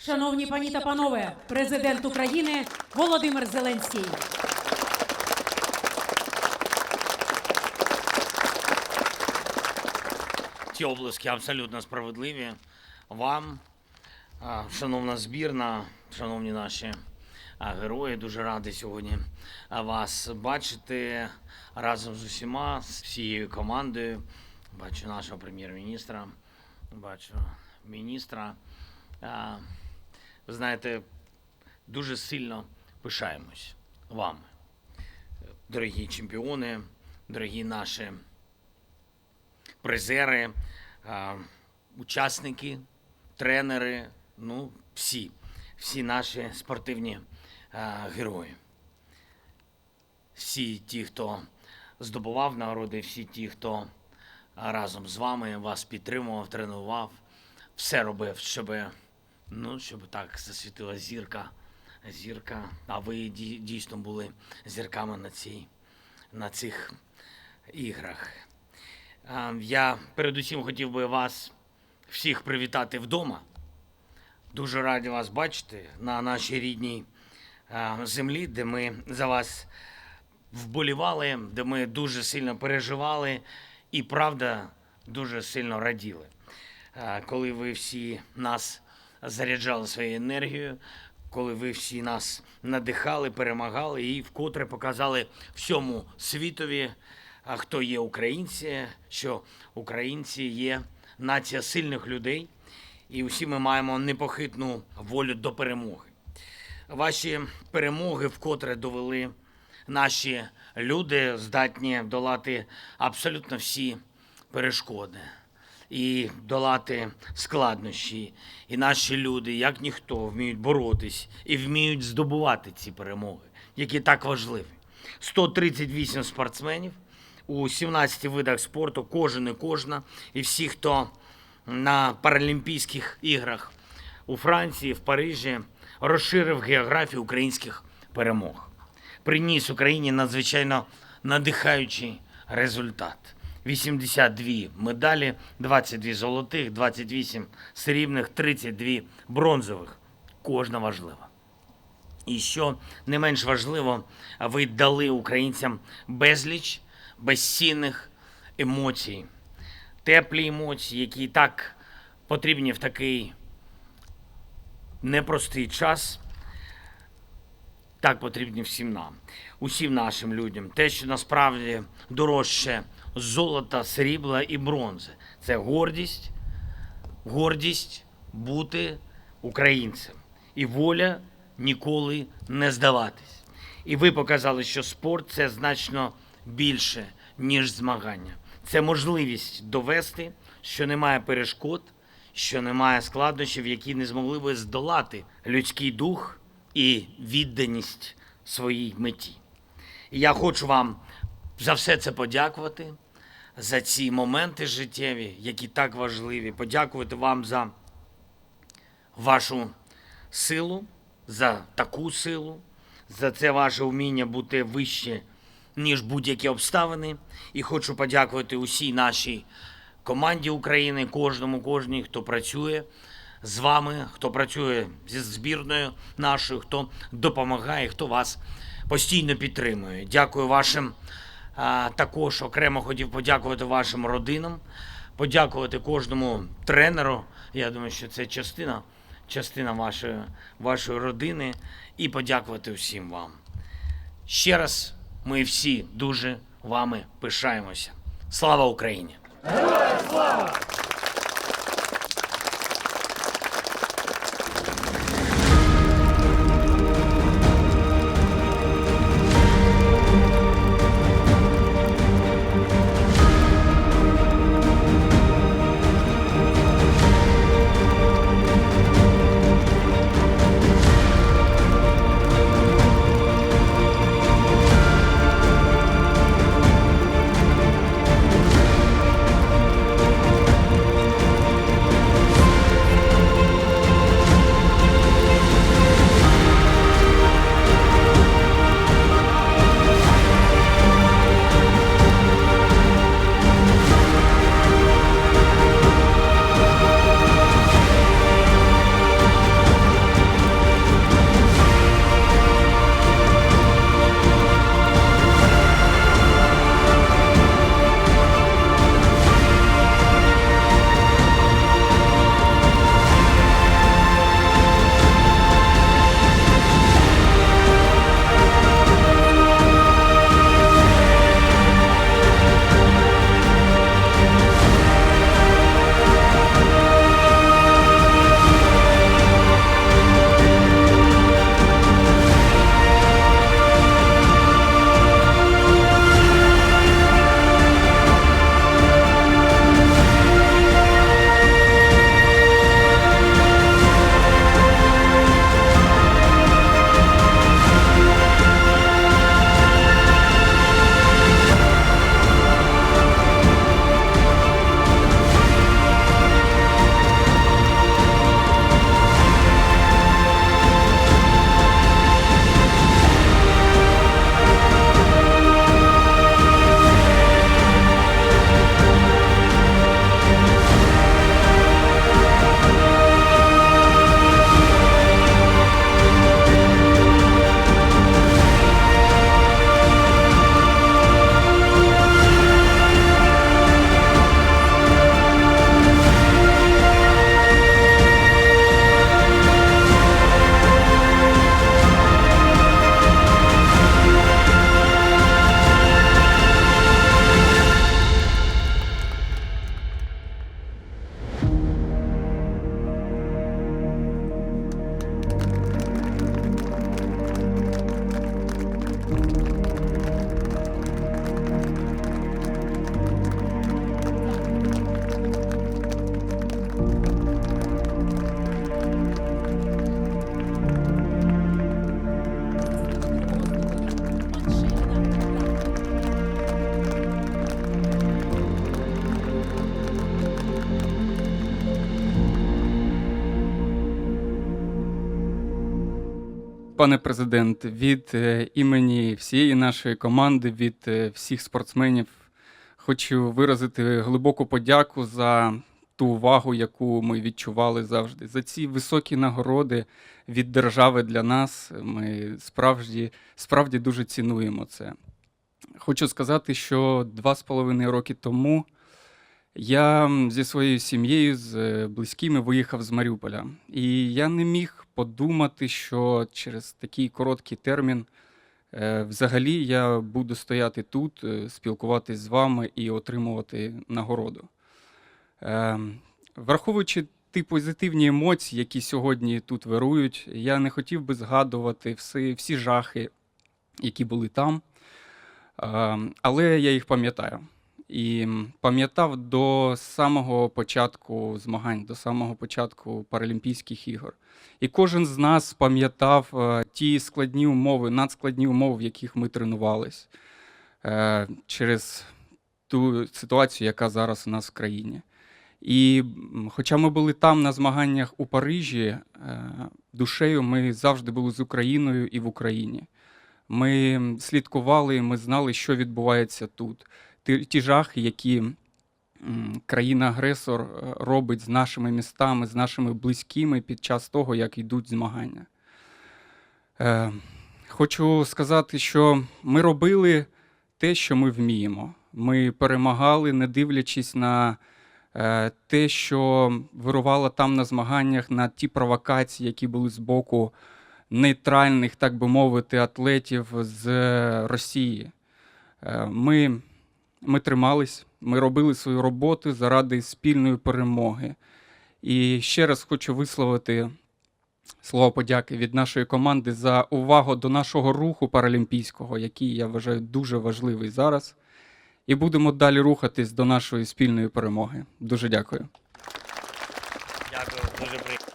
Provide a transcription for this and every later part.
Шановні пані та панове, президент України Володимир Зеленський. Ці обласки абсолютно справедливі. Вам, шановна збірна, шановні наші герої, дуже радий сьогодні вас бачити разом з усіма, з всією командою. Бачу нашого прем'єр-міністра, бачу міністра. Ви знаєте, дуже сильно пишаємось вами. Дорогі чемпіони, дорогі наші призери, учасники, тренери, ну, всі, всі наші спортивні герої. Всі ті, хто здобував нагороди, всі ті, хто разом з вами вас підтримував, тренував, все робив, щоб, ну, щоб так засвітила зірка. Зірка, а ви дійсно були зірками на, цій, на цих іграх. Я передусім хотів би вас всіх привітати вдома. Дуже раді вас бачити на нашій рідній землі, де ми за вас вболівали, де ми дуже сильно переживали і, правда, дуже сильно раділи. Коли ви всі нас заряджали своєю енергією, коли ви всі нас надихали, перемагали і вкотре показали всьому світові, хто є українці, що українці є нація сильних людей, і усі ми маємо непохитну волю до перемоги. Ваші перемоги вкотре довели наші люди, здатні долати абсолютно всі перешкоди і долати складнощі. І наші люди, як ніхто, вміють боротись і вміють здобувати ці перемоги, які так важливі. 138 спортсменів у 17 видах спорту, кожен і кожна, і всі, хто на Паралімпійських іграх у Франції, в Парижі, розширив географію українських перемог. Приніс Україні надзвичайно надихаючий результат. 82 медалі, 22 золотих, 28 срібних, 32 бронзових. Кожна важлива. І що не менш важливо, ви дали українцям безліч безцінних емоцій, теплі емоції, які так потрібні в такий непростий час. Так потрібні всім нам, усім нашим людям. Те, що насправді дорожче золота, срібла і бронзи. Це гордість, гордість бути українцем і воля ніколи не здаватись. І ви показали, що спорт це значно більше, ніж змагання. Це можливість довести, що немає перешкод, що немає складнощів, які не змогли би здолати людський дух і відданість своїй меті. І я хочу вам за все це подякувати, за ці моменти життєві, які так важливі. Подякувати вам за вашу силу, за таку силу, за це ваше вміння бути вище, ніж будь-які обставини. І хочу подякувати усій нашій команді України, кожному, кожній, хто працює з вами, хто працює зі збірною нашою, хто допомагає, хто вас постійно підтримує. Дякую вашим. Також окремо хотів подякувати вашим родинам, подякувати кожному тренеру. Я думаю, що це частина, частина вашої, вашої родини, і подякувати всім вам. Ще раз ми всі дуже вами пишаємося. Слава Україні! Пане президент, від е, імені всієї нашої команди, від е, всіх спортсменів, хочу виразити глибоку подяку за ту увагу, яку ми відчували завжди. За ці високі нагороди від держави для нас. Ми справді, справді дуже цінуємо це. Хочу сказати, що два з половиною роки тому я зі своєю сім'єю, з е, близькими виїхав з Маріуполя. І я не міг подумати, що через такий короткий термін е, взагалі я буду стояти тут, е, спілкуватись з вами і отримувати нагороду. Е, Враховуючи ті позитивні емоції, які сьогодні тут вирують, я не хотів би згадувати всі, всі жахи, які були там. Е, Але я їх пам'ятаю. І пам'ятав до самого початку змагань, до самого початку Паралімпійських ігор. І кожен з нас пам'ятав е, ті складні умови, надскладні умови, в яких ми тренувались е, через ту ситуацію, яка зараз у нас в країні. І хоча ми були там на змаганнях у Парижі, е, душею ми завжди були з Україною і в Україні. Ми слідкували, ми знали, що відбувається тут. Ті, жахи, які країна-агресор е, робить з нашими містами, з нашими близькими під час того, як йдуть змагання. Е, хочу сказати, що ми робили те, що ми вміємо. Ми перемагали, не дивлячись на е, те, що вирувало там на змаганнях, на ті провокації, які були з боку нейтральних, так би мовити, атлетів з Росії. Ми, ми тримались, ми робили свою роботу заради спільної перемоги. І ще раз хочу висловити слово подяки від нашої команди за увагу до нашого руху паралімпійського, який я вважаю дуже важливий зараз. І будемо далі рухатись до нашої спільної перемоги. Дуже дякую дуже приємно.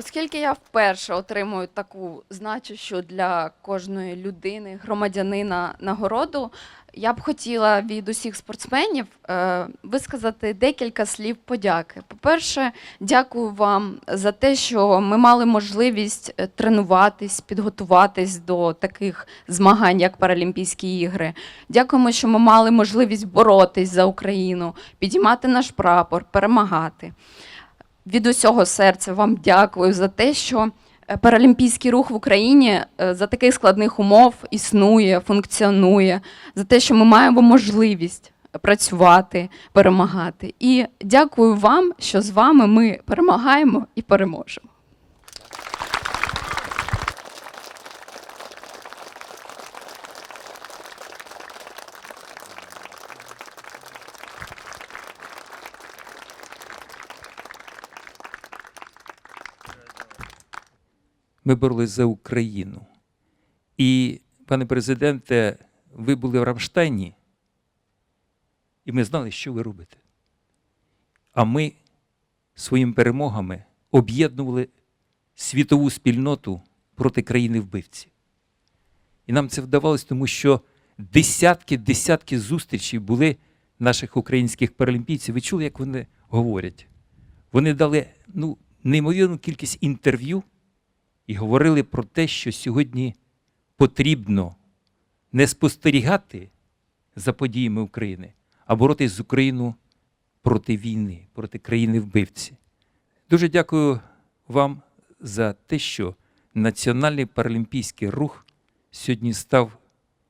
Оскільки я вперше отримую таку значущу для кожної людини, громадянина нагороду, я б хотіла від усіх спортсменів е, висказати декілька слів подяки. По-перше, дякую вам за те, що ми мали можливість е, тренуватись, підготуватись до таких змагань, як Паралімпійські ігри. Дякуємо, що ми мали можливість боротись за Україну, підіймати наш прапор, перемагати від усього серця вам дякую за те, що е, паралімпійський рух в Україні е, за таких складних умов існує, функціонує, за те, що ми маємо можливість працювати, перемагати. І дякую вам, що з вами ми перемагаємо і переможемо. Ми боролись за Україну. І, пане президенте, ви були в Рамштайні, і ми знали, що ви робите. А ми своїми перемогами об'єднували світову спільноту проти країни вбивці. І нам це вдавалося, тому що десятки, десятки зустрічей були наших українських паралімпійців. Ви чули, як вони говорять? Вони дали ну, неймовірну кількість інтерв'ю і говорили про те, що сьогодні потрібно не спостерігати за подіями України, а боротися з Україною проти війни, проти країни-вбивці. Дуже дякую вам за те, що Національний паралімпійський рух сьогодні став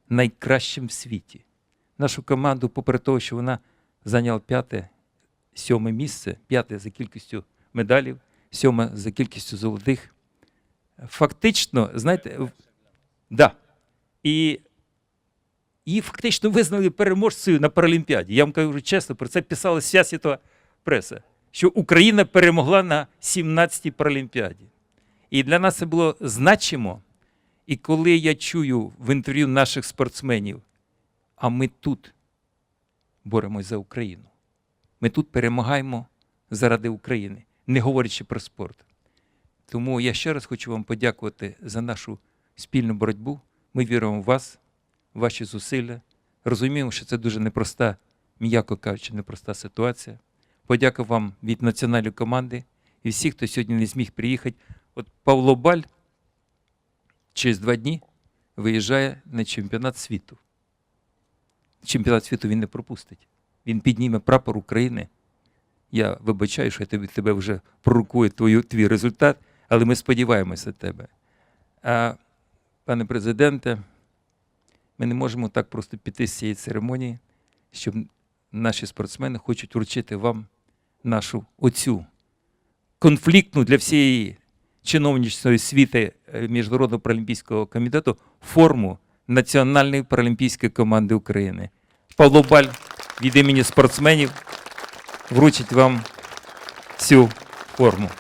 найкращим в світі. Нашу команду, попри те, що вона зайняла п'яте, сьоме місце, п'яте за кількістю медалів, сьоме за кількістю золотих. Фактично, знаєте, да. І її фактично визнали переможцею на Паралімпіаді. Я вам кажу чесно, про це писала вся світова преса, що Україна перемогла на 17-й Паралімпіаді. І для нас це було значимо. І коли я чую в інтерв'ю наших спортсменів, а ми тут боремось за Україну. Ми тут перемагаємо заради України, не говорячи про спорт. Тому я ще раз хочу вам подякувати за нашу спільну боротьбу. Ми віримо в вас, в ваші зусилля. Розуміємо, що це дуже непроста, м'яко кажучи, непроста ситуація. Подяка вам від національної команди і всіх, хто сьогодні не зміг приїхати. От Павло Баль через два дні виїжджає на чемпіонат світу. Чемпіонат світу він не пропустить. Він підніме прапор України. Я вибачаю, що я тебе вже пророкую твою, твій результат, але ми сподіваємося тебе. А, пане президенте, ми не можемо так просто піти з цієї церемонії, щоб наші спортсмени хочуть вручити вам нашу оцю конфліктну для всієї чиновничної світи е, Міжнародного паралімпійського комітету форму Національної паралімпійської команди України. Павло Баль від імені спортсменів вручить вам цю форму.